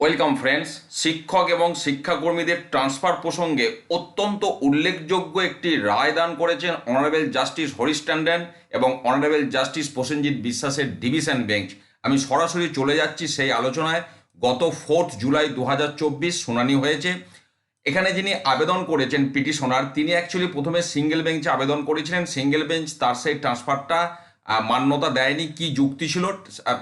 Welcome friends শিক্ষক এবং শিক্ষাকর্মীদের transfer প্রসঙ্গে অত্যন্ত উল্লেখযোগ্য একটি রায় দান করেছেন অনারেবল জাস্টিস হরিশ ট্যান্ডন এবং অনারেবল জাস্টিস প্রসেনজিৎ বিশ্বাসের ডিভিশন বেঞ্চ আমি সরাসরি চলে যাচ্ছি সেই আলোচনায়। গত ফোর্থ জুলাই দু হাজার চব্বিশ শুনানি হয়েছে। এখানে যিনি আবেদন করেছেন পিটিশনার, তিনি অ্যাকচুয়ালি প্রথমে সিঙ্গেল বেঞ্চে আবেদন করেছিলেন। সিঙ্গেল বেঞ্চ তার সেই ট্রান্সফারটা মান্যতা দেয়নি কি যুক্তি ছিল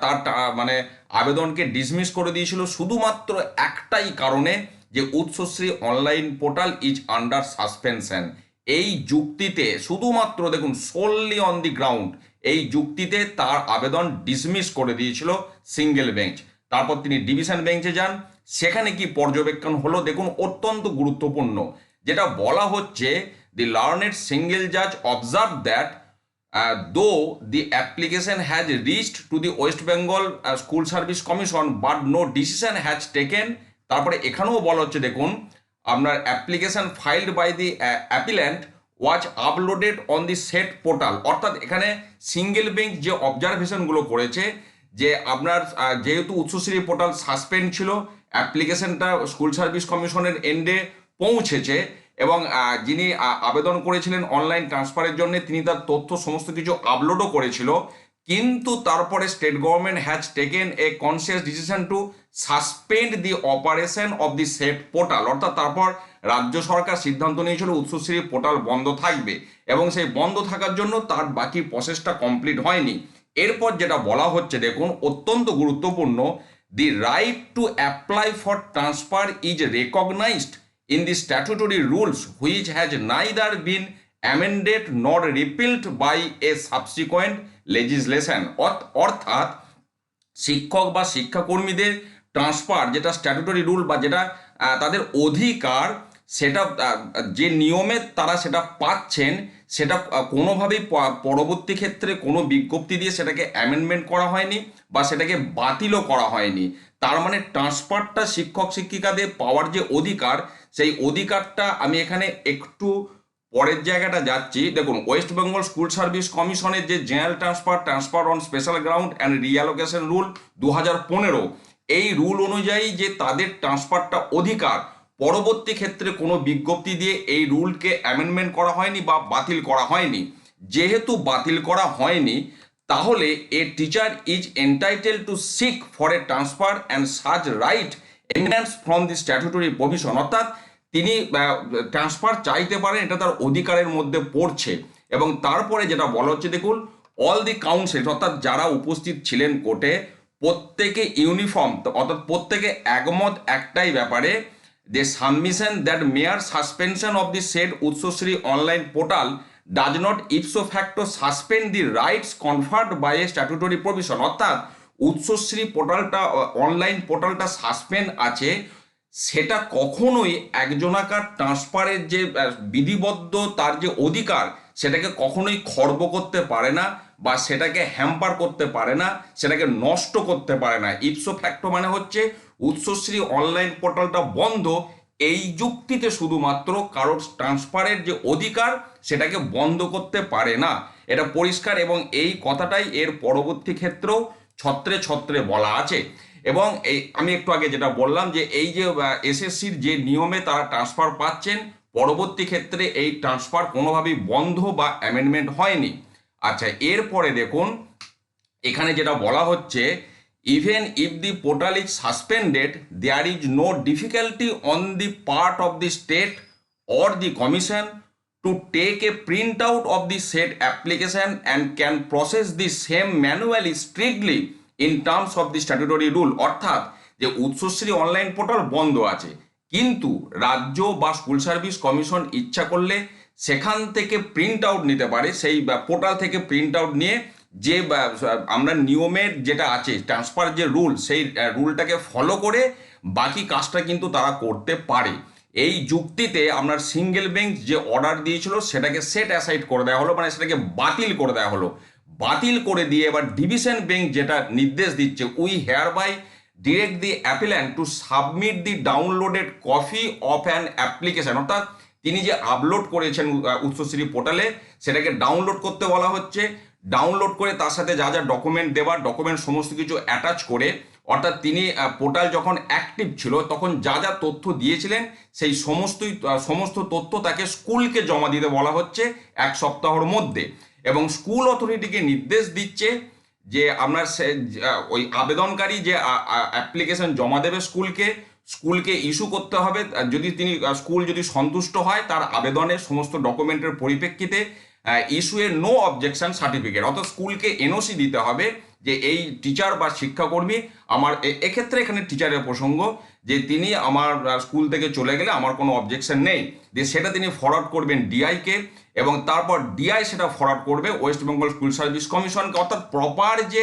তার মানে আবেদনকে ডিসমিস করে দিয়েছিল শুধুমাত্র একটাই কারণে যে Utsashree online portal is under suspension এই যুক্তিতে শুধুমাত্র দেখুন সোললি অন দি গ্রাউন্ড এই যুক্তিতে তার আবেদন ডিসমিস করে দিয়েছিল সিঙ্গেল বেঞ্চ তারপর তিনি ডিভিশন বেঞ্চে যান, সেখানে কি পর্যবেক্ষণ হলো দেখুন অত্যন্ত গুরুত্বপূর্ণ। যেটা বলা হচ্ছে দি লার্নেড সিঙ্গেল জাজ observe that the application has reached to the West Bengal uh, School Service Commission but no decision has taken তারপরে এখানেও বলা হচ্ছে দেখুন আপনার application filed by the appellant was uploaded on the said portal অর্থাৎ এখানে single bench যে অবজারভেশনগুলো করেছে যে আপনার যেহেতু উচ্চশ্রী পোর্টাল সাসপেন্ড ছিল অ্যাপ্লিকেশনটা স্কুল সার্ভিস কমিশনের এন্ডে পৌঁছেছে এবং যিনি আবেদন করেছিলেন অনলাইন ট্রান্সফারের জন্য, তিনি তার তথ্য সমস্ত কিছু আপলোডও করেছিল। কিন্তু তারপরে state government has taken a conscious decision to suspend the operation of the said portal অর্থাৎ তারপর রাজ্য সরকার সিদ্ধান্ত নিয়েছিল, উৎসশ্রী পোর্টাল বন্ধ থাকবে। এবং সেই বন্ধ থাকার জন্য তার বাকি প্রসেসটা কমপ্লিট হয়নি। এরপর যেটা বলা হচ্ছে, দেখুন, অত্যন্ত গুরুত্বপূর্ণ the right to apply for transfer is recognised in the statutory rules, which has neither been amended nor repealed a subsequent legislation. অর্থ- অর্থাৎ শিক্ষক বা শিক্ষাকর্মীদের ট্রান্সফার যেটা স্ট্যাটুটরি রুল বা যেটা তাদের অধিকার, সেটা যে নিয়মে তারা সেটা পাচ্ছেন, সেটা কোনোভাবেই পরবর্তী ক্ষেত্রে কোনো বিজ্ঞপ্তি দিয়ে সেটাকে অ্যামেন্ডমেন্ট করা হয়নি বা সেটাকে বাতিলও করা হয়নি। তার মানে ট্রান্সফারটা শিক্ষক শিক্ষিকাদের পাওয়ার যে অধিকার সেই অধিকারটা আমি এখানে একটু পরের জায়গাটা যাচ্ছি। দেখুন ওয়েস্ট বেঙ্গল স্কুল সার্ভিস কমিশনের যে general transfer transfer on special ground and reallocation rule দু এই রুল অনুযায়ী যে তাদের ট্রান্সফারটা অধিকার, পরবর্তী ক্ষেত্রে কোনো বিজ্ঞপ্তি দিয়ে এই রুলকে অ্যামেন্ডমেন্ট করা হয়নি বা বাতিল করা হয়নি। যেহেতু বাতিল করা হয়নি, তাহলে a teacher is entitle to seek for a transfer and such right emanates from the statutory provision অর্থাৎ তিনি ট্রান্সফার চাইতে পারেন, এটা তার অধিকারের মধ্যে পড়ছে। এবং তারপরে যেটা বলা হচ্ছে, দেখুন অল দি কাউন্সিল অর্থাৎ যারা উপস্থিত ছিলেন কোর্টে, প্রত্যেকে ইউনিফর্ম অর্থাৎ প্রত্যেকে একমত একটাই ব্যাপারে যে submission that mere suspension of the said Utsashree online portal does not ipso facto suspend the rights conferred by a statutory provision অর্থাৎ উৎসশ্রী পোর্টালটা অনলাইন পোর্টালটা সাসপেন্ড আছে, সেটা কখনোই একজনাকার ট্রান্সফারের যে বিধিবদ্ধ তার যে অধিকার, সেটাকে কখনোই খর্ব করতে পারে না বা সেটাকে হ্যাম্পার করতে পারে না, সেটাকে নষ্ট করতে পারে না। ইপসো ফ্যাক্টো মানে হচ্ছে, উৎসশ্রী অনলাইন পোর্টালটা বন্ধ, এই যুক্তিতে শুধুমাত্র কারোর ট্রান্সফারের যে অধিকার, সেটাকে বন্ধ করতে পারে না। এটা পরিষ্কার এবং এই কথাটাই এর পরবর্তী ক্ষেত্রেও ছত্রে ছত্রে বলা আছে। এবং এই আমি একটু আগে যেটা বললাম যে এই যে এসএসসির যে নিয়মে তারা ট্রান্সফার পাচ্ছেন, পরবর্তী ক্ষেত্রে এই ট্রান্সফার কোনোভাবেই বন্ধ বা অ্যামেন্ডমেন্ট হয়নি। আচ্ছা এরপরে দেখুন, এখানে যেটা বলা হচ্ছে even if the portal is suspended there is no difficulty on the part of the state or the commission to take a printout of the said application and can process the same manually strictly in terms of the statutory rule. অর্থাৎ, যে Utsashree online portal বন্ধ আছে, কিন্তু রাজ্য বা school service commission ইচ্ছা করলে সেখান থেকে প্রিন্ট আউট নিতে পারে, সেই পোর্টাল থেকে প্রিন্ট আউট নিয়ে যে আমরা নিয়মের যেটা আছে ট্রান্সফার যে রুল সেই রুলটাকে ফলো করে বাকি কাজটা কিন্তু তারা করতে পারে। এই যুক্তিতে আপনার সিঙ্গেল বেঞ্চ যে অর্ডার দিয়েছিল সেটাকে সেট অ্যাসাইড করে দেওয়া হলো মানে সেটাকে বাতিল করে দেওয়া হলো। বাতিল করে দিয়ে এবার ডিভিশন বেঞ্চ যেটা নির্দেশ দিচ্ছে we hereby direct the appellant to submit the downloaded copy of an application অর্থাৎ তিনি যে আপলোড করেছেন উচ্চশ্রী পোর্টালে সেটাকে ডাউনলোড করতে বলা হচ্ছে। ডাউনলোড করে তার সাথে যা যা ডকুমেন্ট দেওয়ার ডকুমেন্ট সমস্ত কিছু অ্যাটাচ করে অর্থাৎ তিনি পোর্টাল যখন অ্যাক্টিভ ছিল, তখন যা যা তথ্য দিয়েছিলেন, সেই সমস্তই সমস্ত তথ্য তাকে স্কুলকে জমা দিতে বলা হচ্ছে এক সপ্তাহর মধ্যে। এবং স্কুল অথরিটিকে নির্দেশ দিচ্ছে যে আপনার ওই আবেদনকারী যে অ্যাপ্লিকেশন জমা দেবে স্কুলকে স্কুলকে ইস্যু করতে হবে। যদি তিনি স্কুল যদি সন্তুষ্ট হয়, তার আবেদনের সমস্ত ডকুমেন্টের পরিপ্রেক্ষিতে issue a no objection certificate অর্থাৎ স্কুলকে এনওসি দিতে হবে। যে এই টিচার বা শিক্ষাকর্মী আমার এক্ষেত্রে এখানে টিচারের প্রসঙ্গ যে তিনি আমার স্কুল থেকে চলে গেলে আমার কোনো অবজেকশন নেই। যে সেটা তিনি ফরওয়ার্ড করবেন ডিআইকে এবং তারপর ডিআই সেটা ফরওয়ার্ড করবে ওয়েস্ট বেঙ্গল স্কুল সার্ভিস কমিশনকে অর্থাৎ প্রপার যে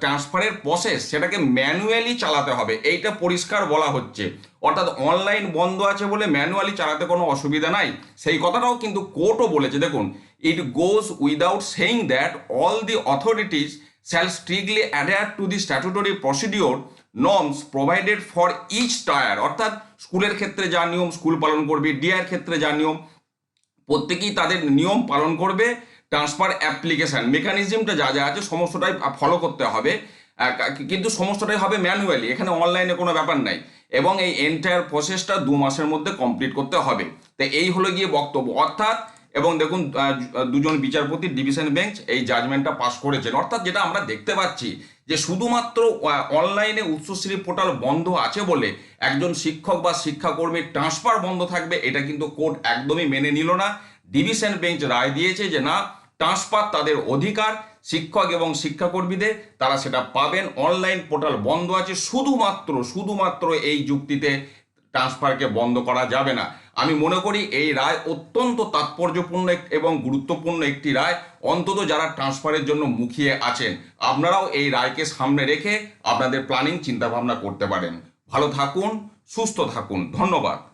ট্রান্সফারের প্রসেস সেটাকে ম্যানুয়ালি চালাতে হবে। এইটা পরিষ্কার বলা হচ্ছে। অর্থাৎ অনলাইন বন্ধ আছে বলে ম্যানুয়ালি চালাতে কোনো অসুবিধা নাই। সেই কথাটাও কিন্তু কোর্টও বলেছে। দেখুন it goes without saying that all the authorities shall strictly adhere to the statutory procedure norms provided for each tier অর্থাৎ স্কুলের ক্ষেত্রে যা নিয়ম, স্কুল পালন করবে ডিআর ক্ষেত্রে যা নিয়ম, প্রত্যেকেই তাদের নিয়ম পালন করবে। ট্রান্সফার অ্যাপ্লিকেশন মেকানিজমটা যা যা আছে, সমস্তটাই ফলো করতে হবে। কিন্তু সমস্তটাই হবে ম্যানুয়ালি এখানে অনলাইনে কোনো ব্যাপার নাই। এবং এই এন্টায়ার প্রসেসটা দু মাসের মধ্যে কমপ্লিট করতে হবে। তো এই হলো গিয়ে বক্তব্য। অর্থাৎ, এবং দেখুন দুজন বিচারপতি ডিভিশন বেঞ্চ এই জাজমেন্টটা পাস করেছেন। অর্থাৎ যেটা আমরা দেখতে পাচ্ছি যে শুধুমাত্র অনলাইনে উচ্চশ্রী পোর্টাল বন্ধ আছে বলে একজন শিক্ষক বা শিক্ষাকর্মীর ট্রান্সফার বন্ধ থাকবে, এটা কিন্তু কোর্ট একদমই মেনে নিল না। ডিভিশন বেঞ্চ রায় দিয়েছে যে না ট্রান্সফার তাদের অধিকার, শিক্ষক এবং শিক্ষাকর্মীদের, তারা সেটা পাবেন। অনলাইন পোর্টাল বন্ধ আছে, শুধুমাত্র শুধুমাত্র এই যুক্তিতে ট্রান্সফারকে বন্ধ করা যাবে না। আমি মনে করি এই রায় অত্যন্ত তাৎপর্যপূর্ণ এবং গুরুত্বপূর্ণ একটি রায়। অন্তত যারা ট্রান্সফারের জন্য মুখিয়ে আছেন, আপনারাও এই রায়কে সামনে রেখে আপনাদের প্ল্যানিং চিন্তাভাবনা করতে পারেন। ভালো থাকুন, সুস্থ থাকুন। ধন্যবাদ।